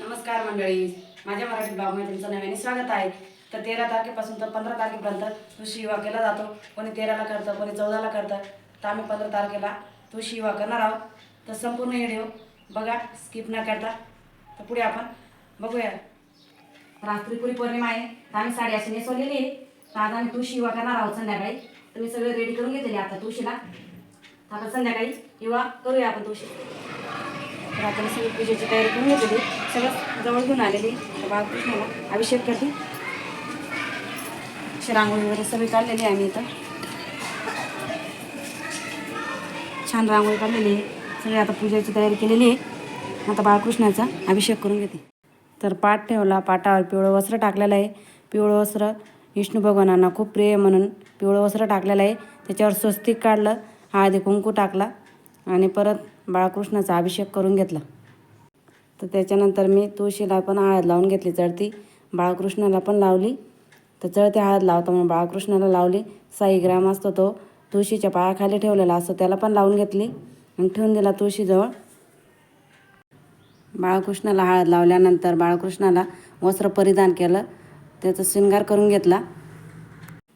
नमस्कार मंडळी. माझ्या मराठी ब्लॉगमध्ये तुमचं नव्याने स्वागत आहे. तर तेरा तारखेपासून तर पंधरा तारखेपर्यंत तुळशी विवाह केला जातो. कोणी तेराला करतं कोणी चौदाला करतं. तर आम्ही पंधरा तारखेला तुळशी विवाह करणार आहोत. तर संपूर्ण व्हिडिओ बघा स्किप न करता. तर पुढे आपण बघूया. रात्रीपुरी पौर्णिमा आहे. तर आम्ही साडी अशी नेसवलेली आहे. तर आज आम्ही तुळशी विवाह करणार आहोत संध्याकाळी. तर मी सगळं रेडी करून घेतलेली आता तुळशीला. तर आपण संध्याकाळी विवाह करूया आपण तुळशी. तर आपण सगळी पूजेची तयारी करून घेतली सगळं जवळ घेऊन आलेली तर बाळकृष्णाला अभिषेक करते. रांगोळी वगैरे सगळी काढलेली आहे आम्ही इथं. छान रांगोळी काढलेली आहे. सगळी आता पूजेची तयारी केलेली आहे. आता बाळकृष्णाचा अभिषेक करून घेते. तर पाठ ठेवला. पाटावर पिवळं वस्त्र टाकलेलं आहे. पिवळं वस्त्र विष्णू भगवानांना खूप प्रिय म्हणून पिवळं वस्त्र टाकलेलं आहे. त्याच्यावर स्वस्तिक काढलं. हळदी कुंकू टाकला. आणि परत बाळकृष्णाचा अभिषेक करून घेतला. तर त्याच्यानंतर मी तुळशीला पण हळद लावून घेतली. चढती बाळकृष्णाला पण लावली. तर चढती हळद लावता म्हणून बाळकृष्णाला लावली. साई ग्राम असतो तो तुळशीच्या पायाखाली ठेवलेला असतो. त्याला पण लावून घेतली आणि ठेवून दिला तुळशीजवळ. बाळकृष्णाला हळद लावल्यानंतर बाळकृष्णाला वस्त्र परिधान केलं. त्याचा शृंगार करून घेतला.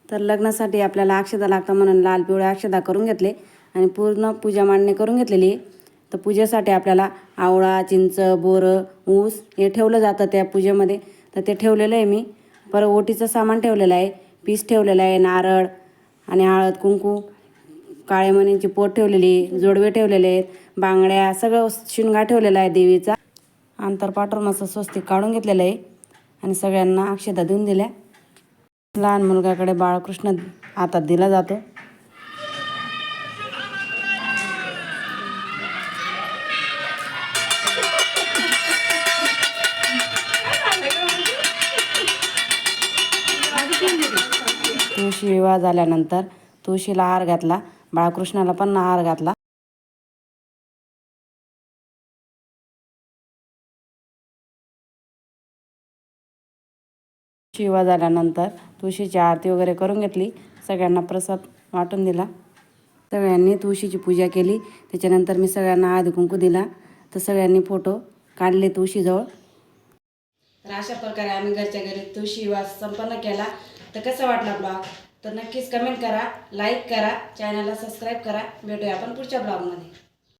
तर लग्नासाठी आपल्याला अक्षदा लागतं म्हणून लाल पिवळ्या अक्षदा करून घेतले. आणि पूर्ण पूजा मांडणी करून घेतलेली आहे. तर पूजेसाठी आपल्याला आवळा चिंच बोरं ऊस हे ठेवलं जातं त्या पूजेमध्ये. तर ते ठेवलेलं आहे मी. परत ओटीचं सामान ठेवलेलं आहे. पीस ठेवलेलं आहे नारळ आणि हळद कुंकू काळे मणीची पोट ठेवलेली जोडवे ठेवलेले आहेत बांगड्या सगळं शिणगा ठेवलेला आहे देवीचा. अंतर पाठवून असं स्वस्तिक काढून घेतलेलं आहे आणि सगळ्यांना अक्षता देऊन दिल्या. लहान मुलगाकडे बाळकृष्ण हातात दिला जातो. तुळशी विवाह झाल्यानंतर तुळशीला हार घातला. बाळकृष्णाला पण हार घातला. शिवा झाल्यानंतर तुळशीची आरती वगैरे करून घेतली. सगळ्यांना प्रसाद वाटून दिला. सगळ्यांनी तुळशीची पूजा केली. त्याच्यानंतर मी सगळ्यांना आधी कुंकू दिला. तर सगळ्यांनी फोटो काढले तुळशीजवळ. तर अशा प्रकारे आम्ही घरच्या घरी तुळशी विवाह संपन्न केला. तर कसा वाटला ब्लॉग? तर नक्कीच कमेंट करा लाईक करा चॅनलला सबस्क्राईब करा. भेटूया आपण पुढच्या ब्लॉगमध्ये.